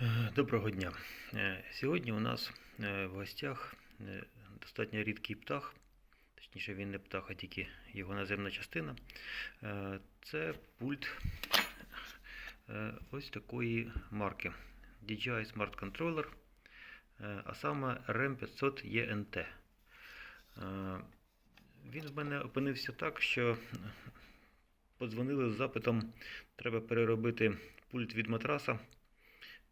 Е, Доброго дня. Е, Сьогодні у нас е, в гостях достатньо рідкий птах, точніше він не птах, а тільки його наземна частина. Це пульт ось такої марки DJI Smart Controller, а саме RM500 ENT. Е, Він в мене опинився так, що подзвонили з запитом, треба переробити пульт від матраса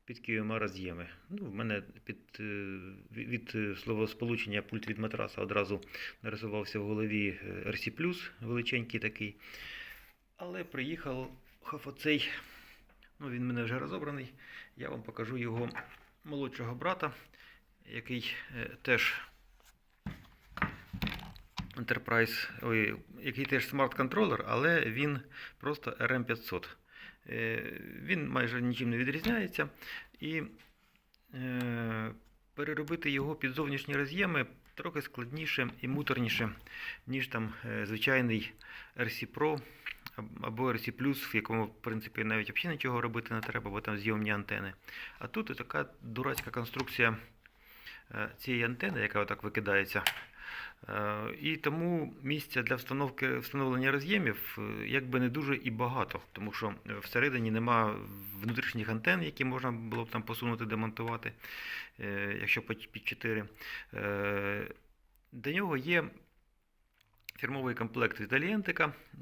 під QMA роз'єми. Ну, в мене під, е, від е, словосполучення пульт від матраса одразу нарисувався в голові е, RC+, величенький такий. Але приїхав оцей, ну він мене вже розобраний. Я вам покажу його молодшого брата, який е, теж Enterprise, ой, який теж смарт-контролер, але він просто RM500. Е, Він майже нічим не відрізняється. І е, переробити його під зовнішні роз'єми трохи складніше і муторніше, ніж там е, звичайний RC Pro або RC в якому, в принципі, навіть взагалі нічого робити не треба, бо там зйомні антени. А тут така дурацька конструкція е, цієї антени, яка отак викидається. Е, І тому місця для встановки встановлення роз'ємів якби не дуже і багато, тому що всередині нема внутрішніх антен, які можна було б там посунути, демонтувати, е, якщо під під 4. Е, До нього є фірмовий комплект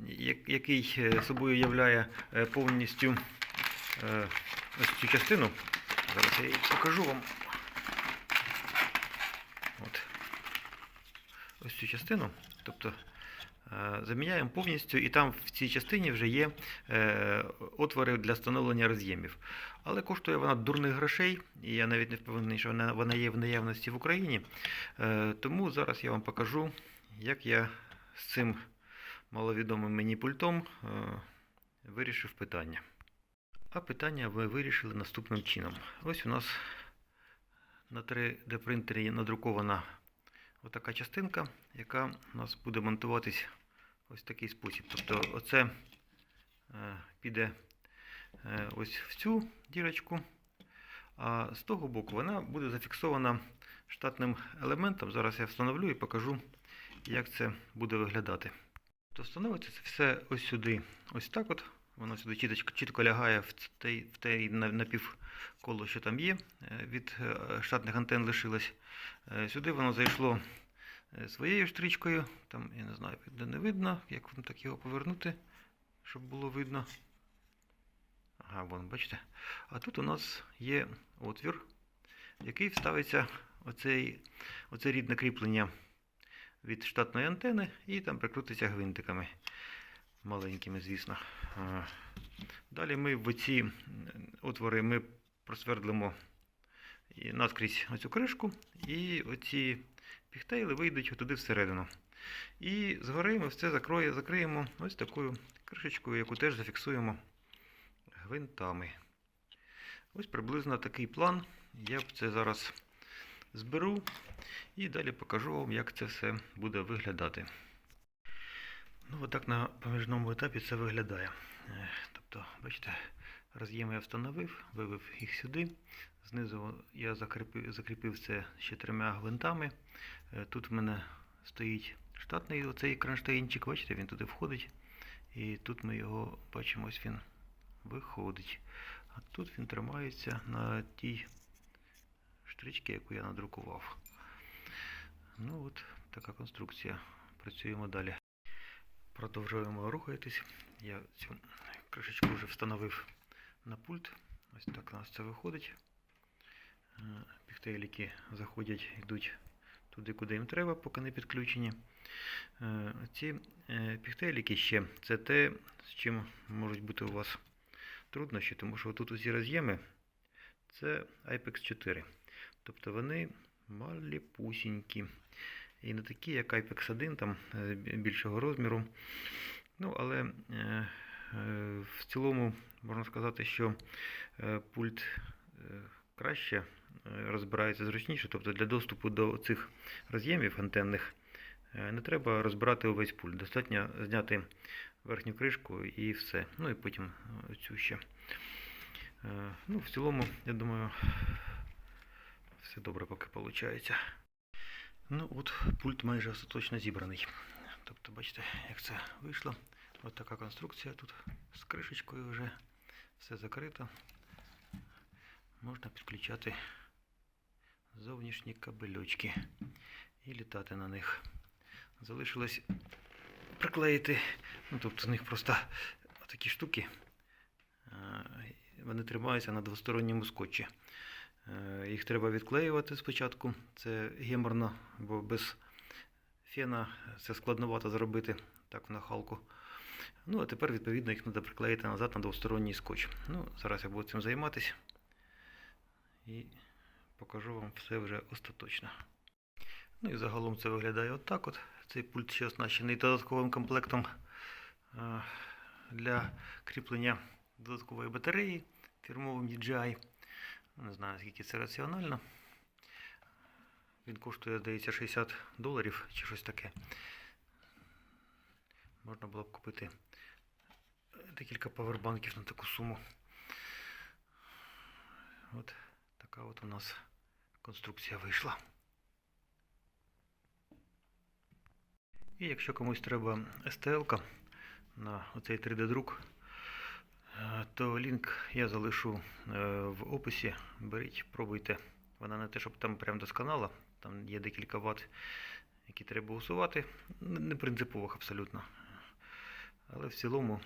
я- який е, собою являє повністю ось цю частину. Зараз я її покажу вам. От ось цю частину. Тобто заміняємо повністю, і там в цій частині вже є е, отвори для встановлення роз'ємів. Але коштує вона дурних грошей, і я навіть не впевнений, що вона, вона є в наявності в Україні. Е, Тому зараз я вам покажу, як я з цим маловідомим мені пультом е, вирішив питання. А питання ви вирішили наступним чином. Ось у нас на 3D принтері надрукована отака частинка, яка у нас буде монтуватись ось в такий спосіб. Тобто оце е, піде е, ось в цю дірочку, а з того боку вона буде зафіксована штатним елементом. Зараз я встановлю і покажу, як це буде виглядати. То встановиться це все ось сюди, ось так от. Воно сюди чітко, чітко лягає в той, в той напівколо, що там є, е, від е, штатних антен лишилось. Е, Сюди воно зайшло своєю штричкою. Там, я не знаю, де не видно, як вам так його повернути, щоб було видно. Ага, вон, бачите. А тут у нас є отвір, в який вставиться оцей, оце рідне кріплення від штатної антени і там прикрутиться гвинтиками. Маленькими, звісно. Далі ми в ці отвори ми просвердлимо наскрізь оцю кришку, і оці піхтейли вийдуть туди всередину. І згори ми все закроє, закриємо ось такою кришечкою, яку теж зафіксуємо гвинтами. Ось приблизно такий план. Я це зараз зберу і далі покажу вам, як це все буде виглядати. Ну, отак на проміжному етапі це виглядає. Тобто, бачите, роз'єми я встановив, вивів їх сюди. Знизу я закріпив, закріпив це ще трьома гвинтами. Е, Тут в мене стоїть штатний оцей кронштейнчик, бачите, він туди входить. І тут ми його бачимо, ось він виходить. А тут він тримається на тій штричці, яку я надрукував. Ну от така конструкція. Працюємо далі. Продовжуємо рухатись. Я цю кришечку вже встановив на пульт. Ось так у нас це виходить. Е, Піхтейліки заходять, йдуть туди, куди їм треба, поки не підключені. Е, Ці е, піхтейліки ще це те, з чим можуть бути у вас труднощі, тому що тут усі роз'єми це IPEX 4. Тобто вони маліпусінькі. І не такі, як IPEX 1, там е, більшого розміру. Ну, але е, е, в цілому можна сказати, що пульт краще розбирається зручніше. Тобто для доступу до цих роз'ємів антенних не треба розбирати увесь пульт. Достатньо зняти верхню кришку і все. Ну і потім цю ще. Ну, в цілому, я думаю, все добре поки виходить. Ну, от пульт майже остаточно зібраний. Тобто, бачите, як це вийшло. Ось така конструкція тут з кришечкою вже все закрито. Можна підключати зовнішні кабельочки і літати на них. Залишилось приклеїти, ну тобто в них просто такі штуки. Вони тримаються на двосторонньому скотчі. Е, Їх треба відклеювати спочатку. Це геморно, бо без фена це складновато зробити так в нахалку. Ну, а тепер, відповідно, їх треба приклеїти назад на двосторонній скотч. Ну, зараз я буду цим займатися і покажу вам все вже остаточно. Ну і загалом це виглядає отак от. Цей пульт ще оснащений додатковим комплектом е, для кріплення додаткової батареї фірмовим DJI. Не знаю, скільки це раціонально. Він коштує, здається, 60 доларів чи щось таке. Можна було б купити декілька павербанків на таку суму. От така от у нас конструкція вийшла. І якщо комусь треба STL на оцей 3D-друк, е, то лінк я залишу е, в описі. Беріть, пробуйте. Вона не те, щоб там прям досконала, там є декілька ват, які треба усувати. Не принципових абсолютно. Але в цілому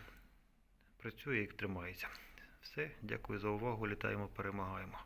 працює і тримається. Все, дякую за увагу. Літаємо, перемагаємо.